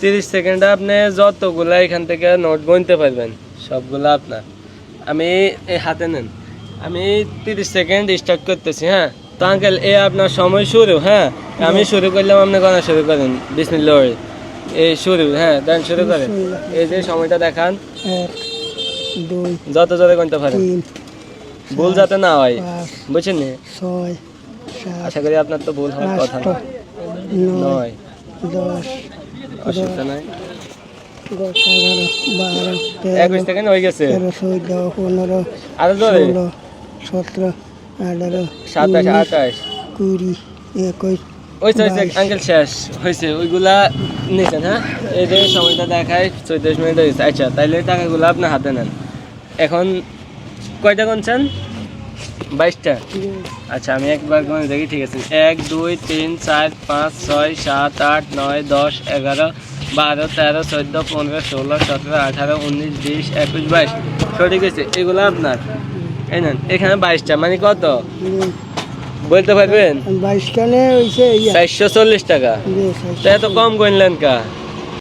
তিরিশ সেকেন্ডে আপনি যতগুলা এখান থেকে নোট গুনতে পারবেন সবগুলা আপনার। আমি এই হাতে নেন। আমি তিরিশ সেকেন্ড স্টার্ট করতেছি হ্যাঁ? তো আঙ্কেল এ আপনার সময় শুরু হ্যাঁ? আমি শুরু করলাম আপনি গণা শুরু করেন। বিসমিল্লাহ। বলে। এই শুরু হ্যাঁ দেন শুরু করেন। এই যে সময়টা দেখান। যত জোরে গুনতে পারেন। ভুল যাতে না হয় বুঝছেন নি? আশা করি আপনার তো ভুল হওয়ার কথা নয় নয়। দশ অসুবিধা নাই? একুশ হয়ে গেছে? পনেরো ষোলো সতেরো আঠারো সাতাশ উনিশ, আঠাশ। কুড়ি একুশ। হয়েছে। আঙ্কেল শেষ হয়েছে। ওইগুলা নিয়েছেন হ্যাঁ? এই যে সময়টা দেখায় চৌত্রিশ মিনিট হয়েছে। আচ্ছা তাইলে টাকাগুলো আপনার হাতে নেন। এখন কয়টা গুনছেন? বাইশটা? আচ্ছা আমি একবার দেখি ঠিক আছে। এক দুই তিন চার পাঁচ ছয় সাত আট নয় দশ এগারো বারো তেরো চোদ্দ পনেরো ষোলো সতেরো আঠারো উনিশ বিশ একুশ বাইশ। সঠিক আছে এগুলো আপনার। এই নেন এখানে বাইশটা মানে কত? বলতে পারবেন? হয়েছে চারশো চল্লিশ টাকা। তা এত কম গণলেন কা?